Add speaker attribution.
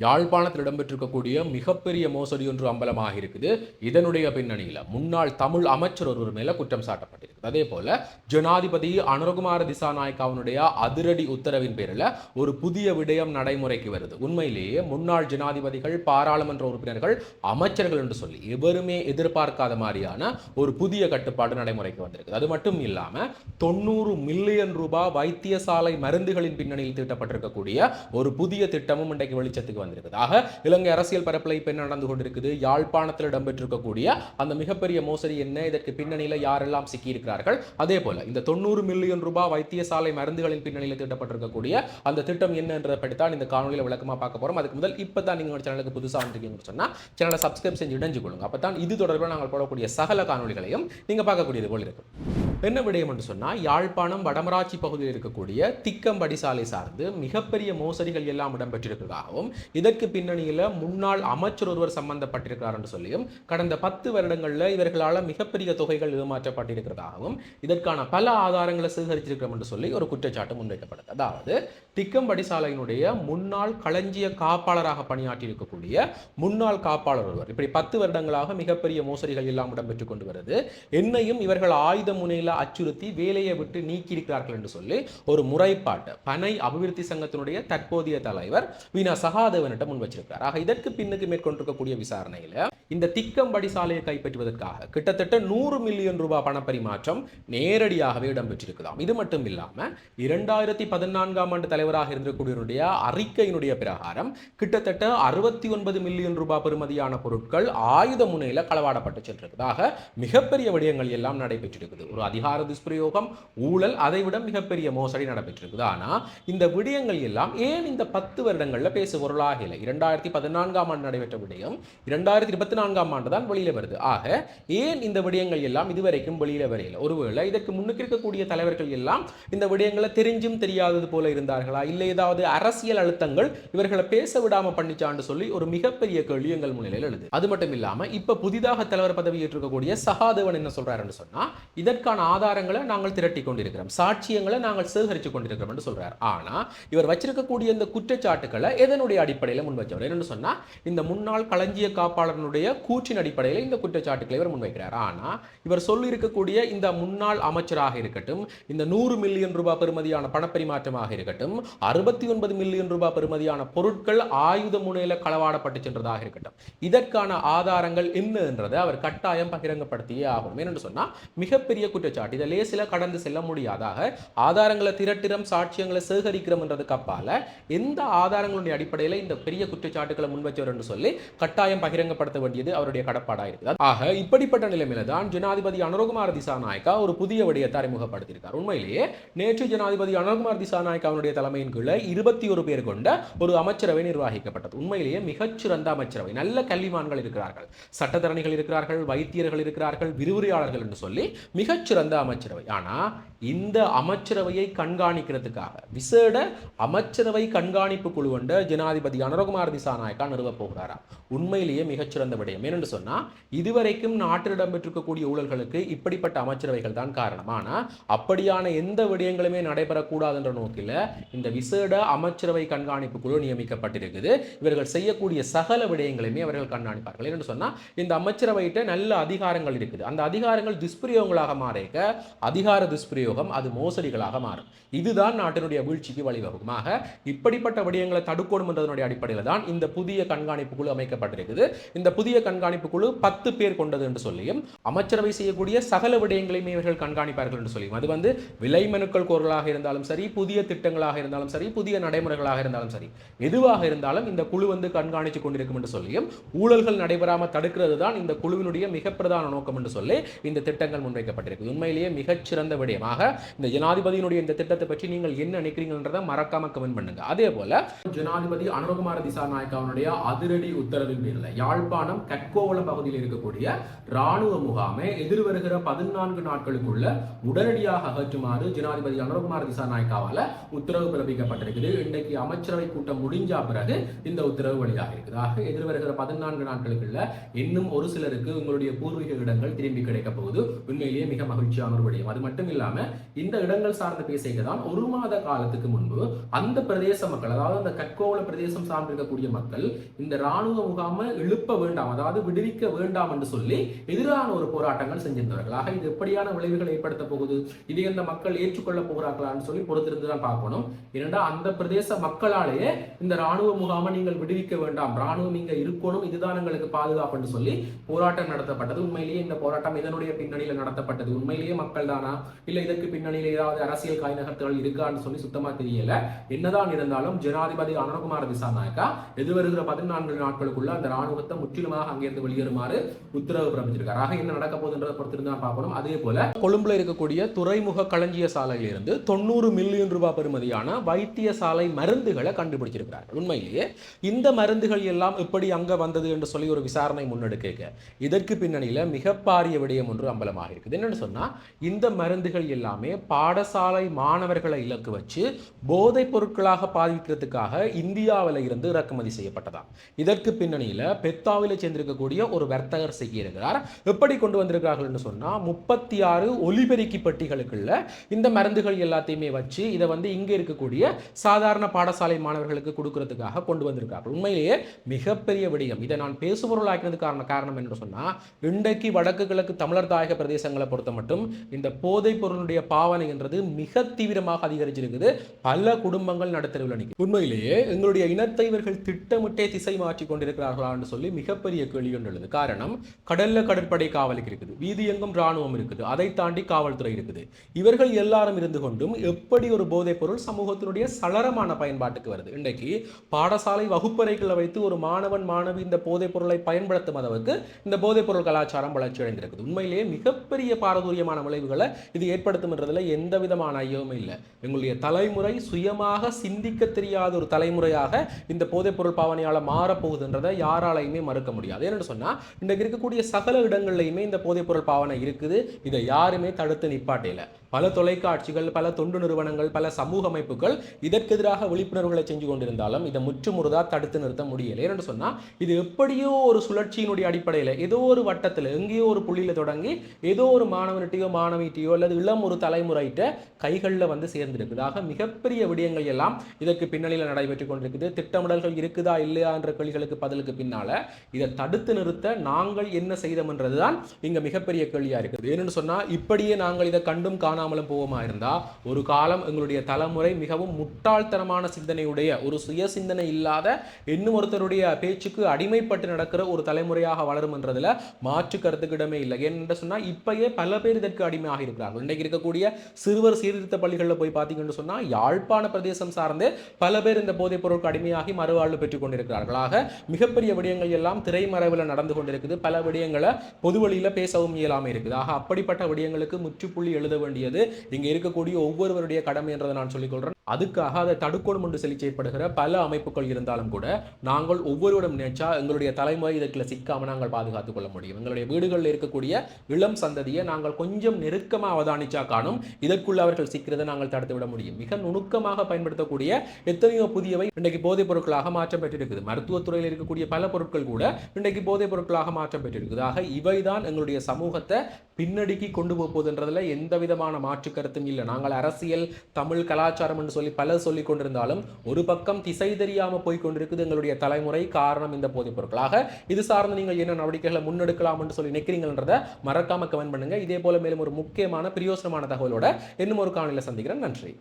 Speaker 1: யாழ்ப்பாணத்தில் இடம்பெற்றிருக்கக்கூடிய மிகப்பெரிய மோசடி ஒன்று அம்பலமாக இருக்குது. இதனுடைய பின்னணியில் முன்னாள் தமிழ் அமைச்சர் ஒருவர் மேல குற்றம் சாட்டப்பட்டிருக்கு அதே போல ஜனாதிபதி அனுரகுமார திசாநாயக்காவினுடைய அதிரடி உத்தரவின் பேரில் ஒரு புதிய விடயம் நடைமுறைக்கு வருது. உண்மையிலேயே முன்னாள் ஜனாதிபதிகள் பாராளுமன்ற உறுப்பினர்கள் அமைச்சர்கள் என்று சொல்லி எவருமே எதிர்பார்க்காத மாதிரியான ஒரு புதிய கட்டுப்பாடு நடைமுறைக்கு வந்திருக்கு அது மட்டும் இல்லாம தொண்ணூறு மில்லியன் ரூபாய் வைத்தியசாலை மருந்துகளின் பின்னணியில் தீட்டப்பட்டிருக்கக்கூடிய ஒரு புதிய திட்டமும் இன்றைக்கு வெளிச்சத்துக்கு வந்திருக்குது. ஆக இலங்கை அரசியல் பரப்பில் இப்போ என்ன நடந்து கொண்டிருக்குது? யாழ்ப்பாணத்தில் இடம்பெற்றிருக்கக்கூடிய அந்த மிகப்பெரிய மோசடி என்ன? இதற்கு பின்னணியில் யாரெல்லாம் சிக்கியிருக்கிறார்கள்? அதே போல இந்த தொண்ணூறு மில்லியன் ரூபாய் வைத்தியசாலை மருந்துகளின் பின்னணியில் திட்டப்பட்டிருக்கக்கூடிய அந்த திட்டம் என்னன்றதை பற்றி தான் இந்த காணொலியில் விளக்கமா பார்க்க போறோம். அதுக்கு முதல் இப்போ தான் நீங்க சேனலுக்கு புதுசாக வந்திருக்கீங்கன்னு சொன்னா சேனலை சப்ஸ்கிரைப் செஞ்சு இணைஞ்சு கொள்ளுங்க. அப்பதான் இது தொடர்பாக நாங்கள் போடக்கூடிய சகல காணொலிகளையும் நீங்க பார்க்கக்கூடியது போல் இருக்கும் என்ன விடயம் என்று சொன்னால் யாழ்ப்பாணம் வடமராட்சி பகுதியில் இருக்கக்கூடிய திக்கம்படி சாலை சார்ந்து மிகப்பெரிய மோசடிகள் எல்லாம் இடம்பெற்றிருக்கிறதாகவும் இதற்கு பின்னணியில் முன்னாள் அமைச்சர் ஒருவர் சம்பந்தப்பட்டிருக்கிறார் என்று சொல்லியும் கடந்த பத்து வருடங்களில் இவர்களால் மிகப்பெரிய தொகைகள் ஏமாற்றப்பட்டிருக்கிறதாகவும் இதற்கான பல ஆதாரங்களை சேகரித்திருக்கிறோம் என்று சொல்லி ஒரு குற்றச்சாட்டு முன்வைக்கப்படுது அதாவது திக்கம்படி சாலையினுடைய முன்னாள் களஞ்சிய காப்பாளராக பணியாற்றி இருக்கக்கூடிய முன்னாள் காப்பாளர் ஒருவர் இப்படி பத்து வருடங்களாக மிகப்பெரிய மோசடிகள் எல்லாம் இடம்பெற்றுக் கொண்டு வருது. என்னையும் இவர்கள் ஆயுத முனையில் அச்சுறுத்தி வேலையை விட்டு நீக்கியிருக்கிறார்கள் என்று சொல்லி ஒரு முறைப்பாட்டு பனை அபிவிருத்தி சங்கத்தினுடைய தற்போதைய தலைவர் வீணா சகாதேவனிடம் முன் வச்சிருக்கிறார். ஆக இதற்கு பின்னுக்கு மேற்கொண்டிருக்கக்கூடிய விசாரணையில இந்த திக்கம்படி சாலையை கைப்பற்றுவதற்காக கிட்டத்தட்ட நூறு மில்லியன் ரூபாய் பணப்பரிமாற்றம் நேரடியாகவே இடம்பெற்றிருக்கலாம் இது மட்டும் இல்லாம இரண்டாயிரத்தி பதினான்காம் ஆண்டு தலைவராக இருந்திருக்கூடியவருடைய அறிக்கையினுடைய பிரகாரம் கிட்டத்தட்ட அறுபத்தி ஒன்பது மில்லியன் ரூபாய் பெறுமதியான பொருட்கள் ஆயுத முனையில களவாடப்பட்டு சென்றிருக்கிறதாக மிகப்பெரிய விடயங்கள் எல்லாம் நடைபெற்றிருக்குது. ஒரு அதிகார அதிகார துஷ்பிரயோகம் ஊழல் அதைவிட மிகப்பெரிய மோசடி நடைபெற்றிருக்குது. ஆனால் இந்த விடயங்கள் எல்லாம் ஏன் இந்த பத்து வருடங்களில் பேசு பொருளாக இல்லை இரண்டாயிரத்தி பதினான்காம் ஆண்டு நடைபெற்ற விடயம் இரண்டாயிரத்தி இருபத்தி நான்காம் ஆண்டு தான் வெளியில் வருது. ஆக ஏன் இந்த விடயங்கள் எல்லாம் இதுவரைக்கும் வெளியில் வரையில ஒருவேளை இதற்கு முன்னுக்கு இருக்கக்கூடிய தலைவர்கள் எல்லாம் இந்த விடயங்களை தெரிஞ்சும் தெரியாதது போல இருந்தார்களா? இல்லை ஏதாவது அரசியல் அழுத்தங்கள் இவர்களை பேச விடாம பண்ணிச்சான்னு சொல்லி ஒரு மிகப்பெரிய கேள்வி எங்கள் முன்னிலையில் எழுது. அது மட்டும் இல்லாமல் இப்ப புதிதாக தலைவர் பதவி ஏற்றிருக்கக்கூடிய சகாதேவன் என்ன சொல்றாருன்னு சொன்னா இதற்கான ஆதாரங்களை நாங்கள் திரட்டி கொண்டிருக்கிறோம். சாட்சியங்களை நாங்கள் சேகரித்து கொண்டிருக்கிறோம் என்று சொல்கிறார் ஆனா இவர் வச்சிருக்கக்கூடிய இந்த குற்றச்சாட்டுக்களை எதனுடைய அடிப்படையில் முன்வைச்சவர் என்னென்னு சொன்னால் இந்த முன்னாள் களஞ்சிய காப்பாளருடைய கூற்றின் அடிப்படையில் இந்த குற்றச்சாட்டுக்களை இவர் முன்வைக்கிறார். ஆனா இவர் சொல்லியிருக்கக்கூடிய இந்த முன்னாள் அமைச்சராக இருக்கட்டும் இந்த நூறு மில்லியன் ரூபாய் பெறுமதியான பணப்பரிமாற்றமாக இருக்கட்டும் அறுபத்தி ஒன்பது மில்லியன் ரூபாய் பெறுமதியான பொருட்கள் ஆயுத முனையில் களவாடப்பட்டு சென்றதாக இருக்கட்டும் இதற்கான ஆதாரங்கள் என்னன்றதை அவர் கட்டாயம் பகிரங்கப்படுத்தியே ஆகும் ஏனென்று சொன்னால் மிகப்பெரிய குற்ற குற்றச்சாட்டு. சில கடந்து செல்ல முடியாதாக ஆதாரங்களை திரட்டிடம் சாட்சியங்களை சேகரிக்கிறோம் என்றதுக்கு அப்பால எந்த ஆதாரங்களுடைய அடிப்படையில் இந்த பெரிய குற்றச்சாட்டுகளை முன்வச்சவர் என்று சொல்லி கட்டாயம் பகிரங்கப்படுத்த வேண்டியது அவருடைய கடப்பாடாக இருக்குது. ஆக இப்படிப்பட்ட நிலைமையில தான் ஜனாதிபதி அனுரகுமார் திசாநாயக்கா ஒரு புதிய விடயத்தை அறிமுகப்படுத்தியிருக்கார். உண்மையிலேயே நேற்று ஜனாதிபதி அனுரகுமார் திசாநாயக்கா அவருடைய தலைமையின் கீழே இருபத்தி ஒரு பேர் கொண்ட ஒரு அமைச்சரவை நிர்வாகிக்கப்பட்டது. உண்மையிலேயே மிகச்சிறந்த அமைச்சரவை. நல்ல கல்விமான்கள் இருக்கிறார்கள். சட்டத்தரணிகள் இருக்கிறார்கள் வைத்தியர்கள் இருக்கிறார்கள் விரிவுரையாளர்கள் என்று சொல்லி மிகச்சிறந்த அமைச்சரவை. ஆனா இந்த அமைச்சரவையை கண்காணிக்கிறதுக்காக விசேட அமைச்சரவை கண்காணிப்பு குழு கொண்ட ஜனாதிபதி அனுரகுமார் திசாநாயக்கா நிறுவப் போகிறாரா? உண்மையிலேயே மிகச்சிறந்த விடயம். ஏனென்று சொன்னால் இதுவரைக்கும் நாட்டில் இடம்பெற்றிருக்கக்கூடிய ஊழல்களுக்கு இப்படிப்பட்ட அமைச்சரவைகள் தான் காரணம். ஆனால் அப்படியான எந்த விடயங்களுமே நடைபெறக்கூடாது என்ற நோக்கில இந்த விசேட அமைச்சரவை கண்காணிப்பு குழு நியமிக்கப்பட்டிருக்குது. இவர்கள் செய்யக்கூடிய சகல விடயங்களையுமே அவர்கள் கண்காணிப்பார்கள். என்று சொன்னால் இந்த அமைச்சரவையிட்ட நல்ல அதிகாரங்கள் இருக்குது. அந்த அதிகாரங்கள் துஷ்பிரயோகங்களாக மாறேக்க அதிகார துஷ்பிரயோகம் அது மோசடிகளாக மாறும். இதுதான் நாட்டினுடைய வீழ்ச்சிக்கு வழிவகுக்கும் ஆக இப்படிப்பட்ட விடயங்களை தடுக்கணும் என்றதனுடைய அடிப்படையில் தான் இந்த புதிய கண்காணிப்பு குழு அமைக்கப்பட்டிருக்குது. இந்த புதிய கண்காணிப்பு குழு பத்து பேர் கொண்டது என்று சொல்லியும் அமைச்சரவை செய்யக்கூடிய சகல விடயங்களையுமே இவர்கள் கண்காணிப்பார்கள் என்று சொல்லியும். அது வந்து விலை மனுக்கள் கோரலாக இருந்தாலும் சரி புதிய திட்டங்களாக இருந்தாலும் சரி புதிய நடைமுறைகளாக இருந்தாலும் சரி எதுவாக இருந்தாலும் இந்த குழு வந்து கண்காணித்து கொண்டிருக்கும் என்று சொல்லியும் ஊழல்கள் நடைபெறாமல் தடுக்கிறது தான் இந்த குழுவினுடைய மிக பிரதான நோக்கம் என்று சொல்லி இந்த திட்டங்கள் முன்வைக்கப்பட்டிருக்கு உண்மையிலேயே மிகச்சிறந்த விடயமாக இந்த ஜனாதிபதியினுடைய இந்த திட்டத்தை பற்றி நீங்கள் என்ன நினைக்கிறீங்கன்றதை மறக்காம கமெண்ட் பண்ணுங்க. அதே போல ஜனாதிபதி அனுரகுமார திசாநாயக்காவுடைய அதிரடி உத்தரவின் பேரில் யாழ்ப்பாணம் கட்கோவளம் பகுதியில் இருக்கக்கூடிய ராணுவ முகாமை எதிர்வருகிற பதினான்கு நாட்களுக்குள்ள உடனடியாக அகற்றுமாறு ஜனாதிபதி அனுரகுமார திசாநாயக்காவால உத்தரவு பிறப்பிக்கப்பட்டிருக்குது. இன்றைக்கு அமைச்சரவை கூட்டம் முடிஞ்ச பிறகு இந்த உத்தரவு வெளியாக இருக்குது. ஆக எதிர்வருகிற பதினான்கு நாட்களுக்குள்ள இன்னும் ஒரு சிலருக்கு உங்களுடைய பூர்வீக இடங்கள் திரும்பி கிடைக்க போகுது. உண்மையிலேயே மிக மகிழ்ச்சி மகிழ்ச்சியான அமர்வடையும். அது மட்டும் இல்லாம இந்த இடங்கள் சார்ந்த பேசைக்கு தான் ஒரு மாத காலத்துக்கு முன்பு அந்த பிரதேச மக்கள் அதாவது அந்த கற்கோவல பிரதேசம் சார்ந்திருக்கக்கூடிய மக்கள் இந்த ராணுவ முகாம எழுப்ப வேண்டாம் அதாவது விடுவிக்க வேண்டாம் என்று சொல்லி எதிரான ஒரு போராட்டங்கள் செஞ்சிருந்தவர்கள். ஆக இது எப்படியான விளைவுகளை ஏற்படுத்த போகுது? இது இந்த மக்கள் ஏற்றுக்கொள்ள போகிறார்களான்னு சொல்லி பொறுத்திருந்து தான் பார்க்கணும். ஏனென்றா அந்த பிரதேச மக்களாலேயே இந்த ராணுவ முகாமை நீங்கள் விடுவிக்க வேண்டாம் ராணுவம் இங்க இருக்கணும் இதுதான் எங்களுக்கு பாதுகாப்புன்னு சொல்லி போராட்டம் நடத்தப்பட்டது. உண்மையிலேயே இந்த போராட்டம் இதனுடைய பின்னணியில் நடத்தப்பட்டது. உண்மையிலேயே மக்கள் தானா இல்ல இதற்கு பின்னணியில் ஏதாவது அரசியல் காய் நகர்த்துகள் இருக்கான்னு சொல்லி சுத்தமா தெரியல. என்னதான் இருந்தாலும் ஜனாதிபதி அனுரகுமார திசாநாயக்கா எது வருகிற பதினான்கு நாட்களுக்குள்ள அந்த ராணுவத்தை முற்றிலுமாக அங்கிருந்து வெளியேறுமாறு உத்தரவு பிறப்பிச்சிருக்காரு. ஆக என்ன நடக்க போகுதுன்றதை பொறுத்திருந்து தான் பார்க்கணும். அதே போல கொழும்புல இருக்கக்கூடிய துறைமுக களஞ்சிய சாலையிலிருந்து தொண்ணூறு மில்லியன் ரூபாய் பெறுமதியான வைத்திய சாலை மருந்துகளை கண்டுபிடிச்சிருக்கிறார். உண்மையிலேயே இந்த மருந்துகள் எல்லாம் எப்படி அங்க வந்தது என்று சொல்லி ஒரு விசாரணை முன்னெடுக்க இதற்கு பின்னணியில மிக பாரிய விடயம் ஒன்று அம்பலமாக இருக்குது. என்னன்னு சொன்னா இந்த மருந்துகள் எல்லாமே பாடசாலை மாணவர்களை இலக்கு வச்சு போதைப் பொருட்களாக பாதிக்கிறதுக்காக இந்தியாவில் இருந்து இறக்குமதி செய்யப்பட்டதா? இதற்கு பின்னணியில் பெத்தாவில் சேர்ந்திருக்கக்கூடிய ஒரு வர்த்தகர் சிக்கியிருக்கிறார். எப்படி கொண்டு வந்திருக்கிறார்கள்னு என்று சொன்னா முப்பத்தி ஆறு ஒலிபெருக்கி பெட்டிகளுக்குள்ள இந்த மருந்துகள் எல்லாத்தையுமே வச்சு இதை வந்து இங்க இருக்கக்கூடிய சாதாரண பாடசாலை மாணவர்களுக்கு கொடுக்கறதுக்காக கொண்டு வந்திருக்கார்கள். உண்மையிலேயே மிகப்பெரிய விடயம். இதை நான் பேசுபொருளாக்கினது காரணம் காரணம் என்று சொன்னா இன்றைக்கு வடக்கு கிழக்கு தமிழர் தாயக பிரதேசங்களை பொறுத்த மட்டும் இந்த போதைப் பொருளுடைய பாவனை என்றது மிக தீவிரமாக அதிகரிச்சிருக்குது. பல குடும்பங்கள் நடுத்தருவில் நிற்கும் உண்மையிலேயே எங்களுடைய இனத்தை இவர்கள் திட்டமிட்டே திசை மாற்றி கொண்டிருக்கிறார்களான்னு சொல்லி மிகப்பெரிய கேள்வி கொண்டுள்ளது காரணம் கடல்ல கடற்படை காவலுக்கு இருக்குது. வீதி எங்கும் ராணுவம் இருக்குது. அதை தாண்டி காவல்துறை இருக்குது. இவர்கள் எல்லாரும் இருந்து கொண்டும் எப்படி ஒரு போதைப் பொருள் சமூகத்தினுடைய சலரமான பயன்பாட்டுக்கு வருது? இன்றைக்கு பாடசாலை வகுப்பறைகளை வைத்து ஒரு மாணவன் மாணவி இந்த போதைப் பொருளை பயன்படுத்தும் அளவுக்கு இந்த போதைப் பொருள் கலாச்சாரம் வளர்ச்சி அடைந்திருக்குது உண்மையிலேயே மிகப்பெரிய பாரதூரியமான விளைவுகளை இது ஏற்படுத்தும்ன்றதுல எந்த விதமான ஐயமும் இல்லை. எங்களுடைய தலைமுறை சுயமாக சிந்திக்க தெரியாத ஒரு தலைமுறையாக இந்த போதைப்பொருள் பொருள் மாறப்போகுதுன்றதை யாராலையுமே மறுக்க முடியாது. ஏன்னு சொன்னா இன்றைக்கு இருக்கக்கூடிய சகல இடங்கள்லையுமே இந்த போதைப்பொருள் பாவனை இருக்குது. இதை யாருமே தடுத்து நிப்பாட்டையில் பல தொலைக்காட்சிகள் பல தொண்டு நிறுவனங்கள் பல சமூக அமைப்புகள் இதற்கு எதிராக விழிப்புணர்வுகளை செஞ்சு கொண்டிருந்தாலும் இதை முற்றுமுறுதா தடுத்து நிறுத்த முடியலை. என்று சொன்னால் இது எப்படியோ ஒரு சுழற்சியினுடைய அடிப்படையில் ஏதோ ஒரு வட்டத்தில் எங்கேயோ ஒரு புள்ளியில் தொடங்கி ஏதோ ஒரு மாணவன்கிட்டயோ மாணவிட்டையோ அல்லது இளம் ஒரு தலைமுறைகிட்ட கைகளில் வந்து சேர்ந்திருக்குது. ஆக மிகப்பெரிய விடயங்கள் எல்லாம் இதற்கு பின்னணியில் நடைபெற்று கொண்டிருக்குது. திட்டமிடல்கள் இருக்குதா இல்லையா என்ற கேள்விகளுக்கு பதிலுக்கு பின்னால இதை தடுத்து நிறுத்த நாங்கள் என்ன செய்தோம் தான் இங்க மிகப்பெரிய கேள்வியா இருக்குது. ஏன்னு சொன்னா இப்படியே நாங்கள் இதை கண்டும் காணாமலும் போவோமா இருந்தால் ஒரு காலம் எங்களுடைய தலைமுறை மிகவும் முட்டாள்தனமான சிந்தனையுடைய ஒரு சுய சிந்தனை இல்லாத இன்னும் ஒருத்தருடைய பேச்சுக்கு அடிமைப்பட்டு நடக்கிற ஒரு தலைமுறையாக வளரும் என்றதுல மாற்று கருத்துக்கிடமே இல்லை. ஏன்னு சொன்னால் இப்பயே பல பேர் இதற்கு அடிமையாக இருக்கிறார்கள். இன்றைக்கு இருக்கக்கூடிய சிறுவர் சீர்திருத்த பள்ளிகளில் போய் பார்த்தீங்கன்னு சொன்னால் யாழ்ப்பாண பிரதேசம் சார்ந்து பல பேர் இந்த போதைப் பொருட்கள் அடிமையாகி மறுவாழ்வு பெற்றுக் கொண்டிருக்கிறார்கள். ஆக மிகப்பெரிய விடயங்கள் எல்லாம் திரைமறைவில் நடந்து கொண்டிருக்குது. பல விடயங்களை பொதுவழியில் பேசவும் இயலாமல் இருக்குது. ஆக அப்படிப்பட்ட விடயங்களுக்கு முற்றுப்புள்ளி எழுத வேண்டியது இங்கே இருக்கக்கூடிய ஒவ்வொருவருடைய கடமை என்றதை நான் சொல்லிக்கொள்கிறேன் அதுக்காக அதை தடுக்கணும் என்று சொல்லி செயற்படுகிற பல அமைப்புகள் இருந்தாலும் கூட நாங்கள் ஒவ்வொருவரும் நினைச்சா எங்களுடைய தலைமுறை இதற்குள்ள சிக்காம நாங்கள் பாதுகாத்துக் கொள்ள முடியும். எங்களுடைய வீடுகளில் இருக்கக்கூடிய இளம் சந்ததியை நாங்கள் கொஞ்சம் நெருக்கமாக அவதானிச்சா காணும் இதற்குள்ள அவர்கள் சிக்கிறதை நாங்கள் தடுத்து விட முடியும். மிக நுணுக்கமாக பயன்படுத்தக்கூடிய எத்தனையோ புதியவை இன்றைக்கு போதைப் பொருட்களாக மாற்றம் பெற்றிருக்குது. மருத்துவத்துறையில் இருக்கக்கூடிய பல பொருட்கள் கூட இன்றைக்கு போதைப் பொருட்களாக மாற்றம் பெற்றிருக்குது. ஆக இவைதான் எங்களுடைய சமூகத்தை பின்னடிக்கு கொண்டு போகுதுன்றதுல எந்த விதமான மாற்று கருத்தும் இல்லை. நாங்கள் அரசியல் தமிழ் கலாச்சாரம் என்று சொல்லி பலர் சொல்லிக் கொண்டிருந்தாலும் ஒரு பக்கம் திசை தெரியாம போய் கொண்டிருக்குது எங்களுடைய தலைமுறை காரணம் இந்த போதைப் பொருட்களாக. இது சார்ந்து நீங்கள் என்ன நடவடிக்கைகளை முன்னெடுக்கலாம் என்று சொல்லி நினைக்கிறீங்கன்றதை மறக்காம கமெண்ட் பண்ணுங்க. இதே போல மேலும் ஒரு முக்கியமான பிரியோசனமான தகவலோட இன்னும் ஒரு காணொலியில் சந்திக்கிறேன். நன்றி.